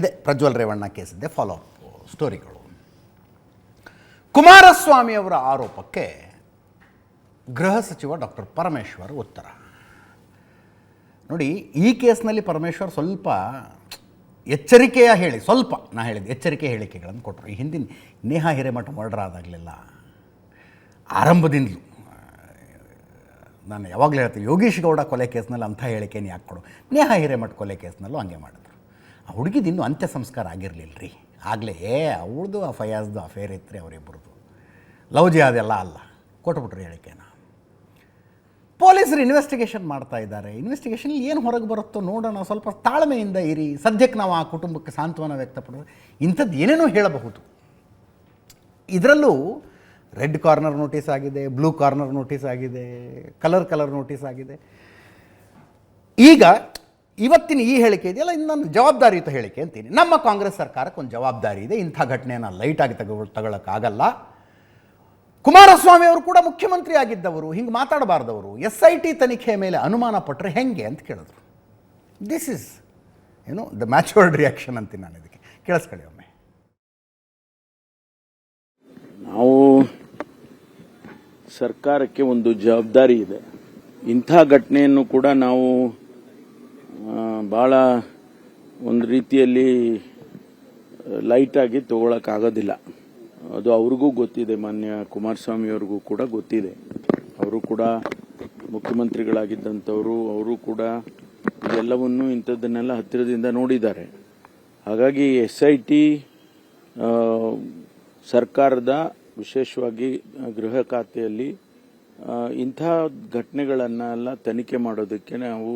ಇದೆ. ಪ್ರಜ್ವಲ್ ರೇವಣ್ಣ ಕೇಸಿದ್ದೆ. Follow up ಸ್ಟೋರಿಗಳು ಕುಮಾರಸ್ವಾಮಿಯವರ ಆರೋಪಕ್ಕೆ ಗೃಹ ಸಚಿವ ಡಾಕ್ಟರ್ ಪರಮೇಶ್ವರ್ ಉತ್ತರ. ನೋಡಿ, ಈ ಕೇಸ್ನಲ್ಲಿ ಪರಮೇಶ್ವರ್ ಸ್ವಲ್ಪ ಎಚ್ಚರಿಕೆಯ ಹೇಳಿ, ಸ್ವಲ್ಪ ನಾ ಹೇಳಿದೆ ಎಚ್ಚರಿಕೆ ಹೇಳಿಕೆಗಳನ್ನು ಕೊಟ್ಟರು. ಈ ಹಿಂದಿನ ನೇಹಾ ಹಿರೇಮಠ ಮರ್ಡರ್ ಆದಾಗಲೆಲ್ಲ ಆರಂಭದಿಂದಲೂ, ನಾನು ಯಾವಾಗಲೂ ಹೇಳ್ತೀನಿ, ಯೋಗೀಶ್ ಗೌಡ ಕೊಲೆ ಕೇಸ್ನಲ್ಲಿ ಅಂಥ ಹೇಳಿಕೆನೇ ಯಾಕೆ ಕೊಡು. ನೇಹಾ ಹಿರೇಮಠ ಕೊಲೆ ಕೇಸ್ನಲ್ಲೂ ಹಂಗೆ ಮಾಡಿದ್ರು. ಆ ಹುಡುಗಿದು ಇನ್ನೂ ಅಂತ್ಯ ಸಂಸ್ಕಾರ ಆಗಿರಲಿಲ್ಲ ರೀ ಆಗಲೇ ಅವ್ರದ್ದು ಆ ಫಯಾಜ್ದು ಅಫೇರ್ ಇತ್ತು ರೀ ಅವರಿಬ್ಬರದು ಲವ್ ಅದೆಲ್ಲ ಅಲ್ಲ. ಕೊಟ್ಬಿಟ್ರಿ ಹೇಳಿಕೆನ. ಪೊಲೀಸರು ಇನ್ವೆಸ್ಟಿಗೇಷನ್ ಮಾಡ್ತಾ ಇದ್ದಾರೆ. ಇನ್ವೆಸ್ಟಿಗೇಷನ್ ಏನು ಹೊರಗೆ ಬರುತ್ತೋ ನೋಡೋಣ. ಸ್ವಲ್ಪ ತಾಳ್ಮೆಯಿಂದ ಇರಿ. ಸದ್ಯಕ್ಕೆ ನಾವು ಆ ಕುಟುಂಬಕ್ಕೆ ಸಾಂತ್ವನ ವ್ಯಕ್ತಪಡೋದು. ಇಂಥದ್ದು ಏನೇನೋ ಹೇಳಬಹುದು. ಇದರಲ್ಲೂ ರೆಡ್ ಕಾರ್ನರ್ ನೋಟಿಸ್ ಆಗಿದೆ, ಬ್ಲೂ ಕಾರ್ನರ್ ನೋಟಿಸ್ ಆಗಿದೆ, ಕಲರ್ ಕಲರ್ ನೋಟಿಸ್ ಆಗಿದೆ. ಈಗ ಇವತ್ತಿನ ಈ ಹೇಳಿಕೆ ಇದೆಯಲ್ಲ ಇದು ನನ್ನ ಜವಾಬ್ದಾರಿಯುತ ಹೇಳಿಕೆ ಅಂತೀನಿ. ನಮ್ಮ ಕಾಂಗ್ರೆಸ್ ಸರ್ಕಾರಕ್ಕೆ ಒಂದು ಜವಾಬ್ದಾರಿ ಇದೆ. ಇಂಥ ಘಟನೆಯನ್ನು ಲೈಟಾಗಿ ತಗೊ ತಗೊಳ್ಳೋಕ್ಕಾಗಲ್ಲ ಕುಮಾರಸ್ವಾಮಿ ಅವರು ಕೂಡ ಮುಖ್ಯಮಂತ್ರಿ ಆಗಿದ್ದವರು, ಹಿಂಗೆ ಮಾತಾಡಬಾರ್ದವರು ಎಸ್ ಐ ಟಿ ತನಿಖೆ ಮೇಲೆ ಅನುಮಾನ ಪಟ್ಟರೆ ಹೆಂಗೆ ಅಂತ ಕೇಳಿದ್ರು. ದಿಸ್ ಇಸ್ ಏನು ದ ಮ್ಯಾಚುರ್ಡ್ ರಿಯಾಕ್ಷನ್ ಅಂತೀನಿ ನಾನು ಇದಕ್ಕೆ. ಕೇಳಿಸ್ಕೊಳ್ಳಿ ಒಮ್ಮೆ. ನಾವು ಸರ್ಕಾರಕ್ಕೆ ಒಂದು ಜವಾಬ್ದಾರಿ ಇದೆ. ಇಂಥ ಘಟನೆಯನ್ನು ಕೂಡ ನಾವು ಬಹಳ ಒಂದು ರೀತಿಯಲ್ಲಿ ಲೈಟಾಗಿ ತಗೊಳಕ್ಕಾಗೋದಿಲ್ಲ. ಅದು ಅವ್ರಿಗೂ ಗೊತ್ತಿದೆ, ಮಾನ್ಯ ಕುಮಾರಸ್ವಾಮಿಯವ್ರಿಗೂ ಕೂಡ ಗೊತ್ತಿದೆ. ಅವರು ಕೂಡ ಮುಖ್ಯಮಂತ್ರಿಗಳಾಗಿದ್ದಂಥವರು, ಅವರು ಕೂಡ ಇದೆಲ್ಲವನ್ನು ಇಂಥದ್ದನ್ನೆಲ್ಲ ಹತ್ತಿರದಿಂದ ನೋಡಿದ್ದಾರೆ. ಹಾಗಾಗಿ ಎಸ್ ಐ ಟಿ ಸರ್ಕಾರದ ವಿಶೇಷವಾಗಿ ಗೃಹ ಖಾತೆಯಲ್ಲಿ ಇಂಥ ಘಟನೆಗಳನ್ನೆಲ್ಲ ತನಿಖೆ ಮಾಡೋದಕ್ಕೆ ನಾವು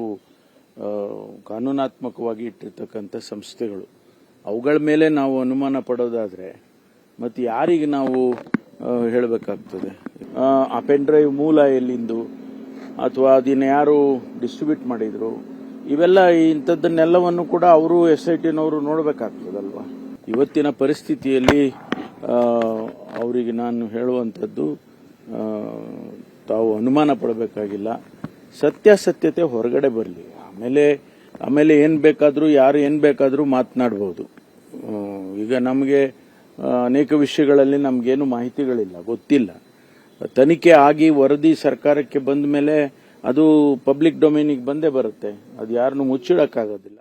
ಕಾನೂನಾತ್ಮಕವಾಗಿ ಇಟ್ಟಿರ್ತಕ್ಕಂಥ ಸಂಸ್ಥೆಗಳು. ಅವುಗಳ ಮೇಲೆ ನಾವು ಅನುಮಾನ ಪಡೋದಾದರೆ ಮತ್ತು ಯಾರಿಗೆ ನಾವು ಹೇಳಬೇಕಾಗ್ತದೆ? ಆ ಪೆನ್ ಡ್ರೈವ್ ಮೂಲ ಎಲ್ಲಿಂದು? ಅಥವಾ ಅದನ್ನು ಯಾರು ಡಿಸ್ಟ್ರಿಬ್ಯೂಟ್ ಮಾಡಿದ್ರು? ಇವೆಲ್ಲ ಇಂಥದ್ದನ್ನೆಲ್ಲವನ್ನು ಕೂಡ ಅವರು ಎಸ್ ಐ ಟಿನವರು ನೋಡಬೇಕಾಗ್ತದಲ್ವಾ? ಇವತ್ತಿನ ಪರಿಸ್ಥಿತಿಯಲ್ಲಿ ಅವರಿಗೆ ನಾನು ಹೇಳುವಂಥದ್ದು ತಾವು ಅನುಮಾನ ಪಡಬೇಕಾಗಿಲ್ಲ. ಸತ್ಯಾಸತ್ಯತೆ ಹೊರಗಡೆ ಬರಲಿ. ಆಮೇಲೆ ಆಮೇಲೆ ಏನು ಬೇಕಾದರೂ, ಯಾರು ಏನು ಬೇಕಾದರೂ ಮಾತನಾಡ್ಬೋದು. ಈಗ ನಮಗೆ ಅನೇಕ ವಿಷಯಗಳಲ್ಲಿ ನಮಗೇನು ಮಾಹಿತಿಗಳಿಲ್ಲ, ಗೊತ್ತಿಲ್ಲ. ತನಿಖೆ ಆಗಿ ವರದಿ ಸರ್ಕಾರಕ್ಕೆ ಬಂದ ಮೇಲೆ ಅದು ಪಬ್ಲಿಕ್ ಡೊಮೇನಿಗೆ ಬಂದೇ ಬರುತ್ತೆ. ಅದು ಯಾರನ್ನು ಮುಚ್ಚಿಡಕ್ಕಾಗೋದಿಲ್ಲ.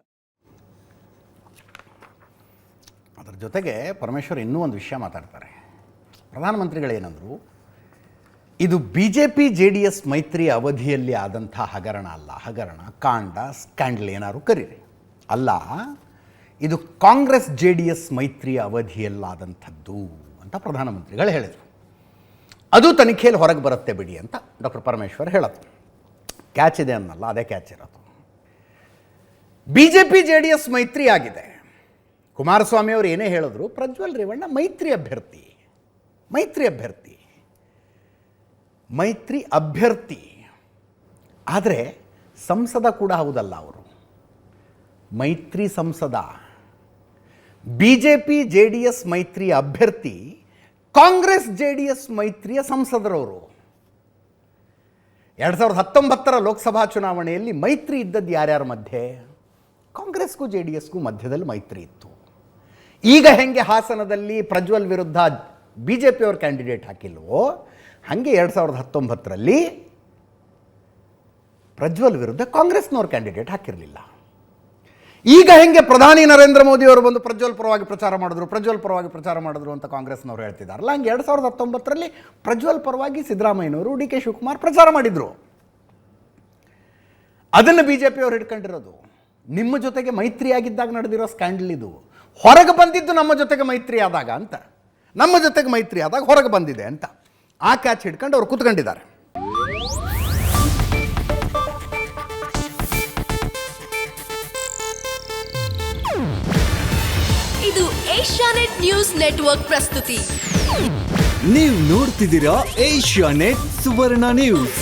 ಅದರ ಜೊತೆಗೆ ಪರಮೇಶ್ವರ್ ಇನ್ನೂ ಒಂದು ವಿಷಯ ಮಾತಾಡ್ತಾರೆ. ಪ್ರಧಾನಮಂತ್ರಿಗಳೇನಂದರು ಇದು B J P J D S ಮೈತ್ರಿ ಅವಧಿಯಲ್ಲಿ ಆದಂಥ ಹಗರಣ ಅಲ್ಲ. ಹಗರಣ, ಕಾಂಡ, ಸ್ಕ್ಯಾಂಡಲ್ ಏನಾದ್ರು ಕರೀರಿ. ಅಲ್ಲ, ಇದು ಕಾಂಗ್ರೆಸ್ ಜೆ ಡಿ ಎಸ್ ಮೈತ್ರಿ ಅವಧಿಯಲ್ಲಾದಂಥದ್ದು ಅಂತ ಪ್ರಧಾನಮಂತ್ರಿಗಳು ಹೇಳಿದರು. ಅದು ತನಿಖೆಯಲ್ಲಿ ಹೊರಗೆ ಬರುತ್ತೆ ಬಿಡಿ ಅಂತ ಡಾಕ್ಟರ್ ಪರಮೇಶ್ವರ್ ಹೇಳೋದು ಕ್ಯಾಚ್ ಇದೆ ಅನ್ನಲ್ಲ, ಅದೇ ಕ್ಯಾಚ್ ಇರೋದು. B J P J D S ಮೈತ್ರಿ ಆಗಿದೆ. ಕುಮಾರಸ್ವಾಮಿ ಅವರು ಏನೇ ಹೇಳಿದ್ರು, ಪ್ರಜ್ವಲ್ ರೇವಣ್ಣ ಮೈತ್ರಿ ಅಭ್ಯರ್ಥಿ. ಮೈತ್ರಿ ಅಭ್ಯರ್ಥಿ. ಮೈತ್ರಿ ಅಭ್ಯರ್ಥಿ. ಆದರೆ ಸಂಸದ ಕೂಡ ಹೌದಲ್ಲ ಅವರು. ಮೈತ್ರಿ ಸಂಸದ. B J P J D S ಮೈತ್ರಿಯ ಅಭ್ಯರ್ಥಿ, ಕಾಂಗ್ರೆಸ್ ಜೆ ಡಿ ಎಸ್ ಮೈತ್ರಿಯ ಸಂಸದರವರು. ಎರಡು ಸಾವಿರದ ಹತ್ತೊಂಬತ್ತರ ಲೋಕಸಭಾ ಚುನಾವಣೆಯಲ್ಲಿ ಮೈತ್ರಿ ಇದ್ದದ್ದು ಯಾರ್ಯಾರ ಮಧ್ಯೆ? ಕಾಂಗ್ರೆಸ್ಗೂ ಜೆ ಡಿ ಎಸ್ಗೂ ಮಧ್ಯದಲ್ಲಿ ಮೈತ್ರಿ ಇತ್ತು. ಈಗ ಹೆಂಗೆ ಹಾಸನದಲ್ಲಿ ಪ್ರಜ್ವಲ್ ವಿರುದ್ಧ ಬಿ ಜೆ ಪಿಯವ್ರ ಕ್ಯಾಂಡಿಡೇಟ್ ಹಾಕಿಲ್ವೋ, ಹಾಗೆ ಎರಡು ಸಾವಿರದ ಹತ್ತೊಂಬತ್ತರಲ್ಲಿ ಪ್ರಜ್ವಲ್ ವಿರುದ್ಧ ಕಾಂಗ್ರೆಸ್ನವ್ರ ಕ್ಯಾಂಡಿಡೇಟ್ ಹಾಕಿರಲಿಲ್ಲ. ಈಗ ಹೆಂಗೆ ಪ್ರಧಾನಿ ನರೇಂದ್ರ ಮೋದಿ ಅವರು ಬಂದು ಪ್ರಜ್ವಲ್ ಪರವಾಗಿ ಪ್ರಚಾರ ಮಾಡಿದ್ರು, ಪ್ರಜ್ವಲ್ ಪರವಾಗಿ ಪ್ರಚಾರ ಮಾಡಿದ್ರು ಅಂತ ಕಾಂಗ್ರೆಸ್ನವ್ರು ಹೇಳ್ತಿದ್ದಾರಲ್ಲ ಹಂಗೆ ಎರಡು ಸಾವಿರದ ಹತ್ತೊಂಬತ್ತರಲ್ಲಿ ಪ್ರಜ್ವಲ್ ಪರವಾಗಿ ಸಿದ್ದರಾಮಯ್ಯನವರು ಡಿ ಕೆ ಶಿವಕುಮಾರ್ ಪ್ರಚಾರ ಮಾಡಿದ್ರು. ಅದನ್ನು ಬಿ ಜೆ ಪಿಯವರು ಹಿಡ್ಕೊಂಡಿರೋದು. ನಿಮ್ಮ ಜೊತೆಗೆ ಮೈತ್ರಿಯಾಗಿದ್ದಾಗ ನಡೆದಿರೋ ಸ್ಕ್ಯಾಂಡಲ್ ಇದು. ಹೊರಗೆ ಬಂದಿದ್ದು ನಮ್ಮ ಜೊತೆಗೆ ಮೈತ್ರಿ ಆದಾಗ ಅಂತ. ನಮ್ಮ ಜೊತೆಗೆ ಮೈತ್ರಿ ಆದಾಗ ಹೊರಗೆ ಬಂದಿದೆ ಅಂತ. ಆ ಕ್ಯಾಚ್ ಹಿಡ್ಕೊಂಡು ಅವ್ರು ಕೂತ್ಕೊಂಡಿದ್ದಾರೆ. ಇದು ಏಷ್ಯಾನೆಟ್ ನ್ಯೂಸ್ ನೆಟ್ವರ್ಕ್ ಪ್ರಸ್ತುತಿ. ನೀವು ನೋಡ್ತಿದ್ದೀರಾ ಏಷ್ಯಾ ನೆಟ್ ಸುವರ್ಣ ನ್ಯೂಸ್.